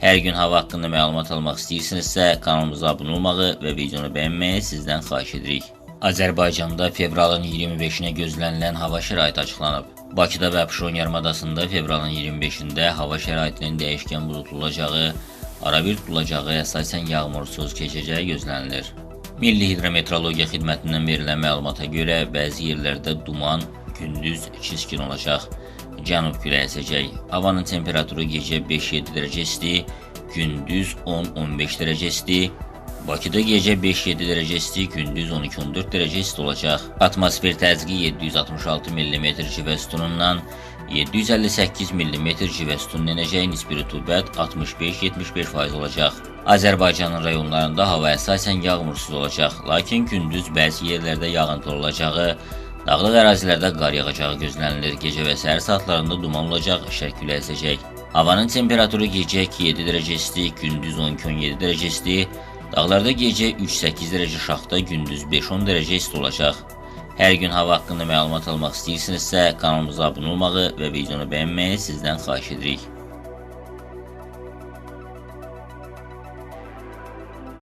Hər gün hava haqqında məlumat almaq istəyirsinizsə, kanalımıza abunə olmağı və videonu bəyənməyi sizdən xahiş edirik. Azərbaycanda fevralın 25-nə gözlənilən hava şəraiti açıqlanıb. Bakıda və Abşeron yarımadasında fevralın 25-də hava şəraitinin dəyişkən buludlu olacağı, arabir tutulacağı, əsasən yağmursuz keçəcəyi gözlənilir. Milli Hidrometeorologiya Xidmətindən verilən məlumata görə bəzi yerlərdə duman, gündüz çiskin olacaq. Cənub küləyi əsəcək. Havanın temperaturu gecə 5-7 dərəcə isti, gündüz 10-15 dərəcə isti. Bakıda gecə 5-7 dərəcə isti, gündüz 12-14 dərəcə isti olacaq. Atmosfer təzyiqi 766 mm civə sütunundan 758 mm civə sütununa enəcək, nisbi rütubət 65-75% olacaq. Azərbaycanın rayonlarında hava əsasən yağmursuz olacaq, lakin gündüz bəzi yerlərdə yağıntılı olacağı, Dağlıq ərazilərdə qar yağacağı gözlənilir. Gecə və səhər saatlarında duman olacaq, şərq küləyi əsəcək. Havanın temperaturu gecə 2-7 dərəcə isti, gündüz 12-17 dərəcə isti. Dağlarda gecə 3-8 dərəcə şaxta, gündüz 5-10 dərəcə isti olacaq. Hər gün hava haqqında məlumat almaq istəyirsinizsə, kanalımıza abunə olmağı və videonu bəyənməyi sizdən xahiş edirik.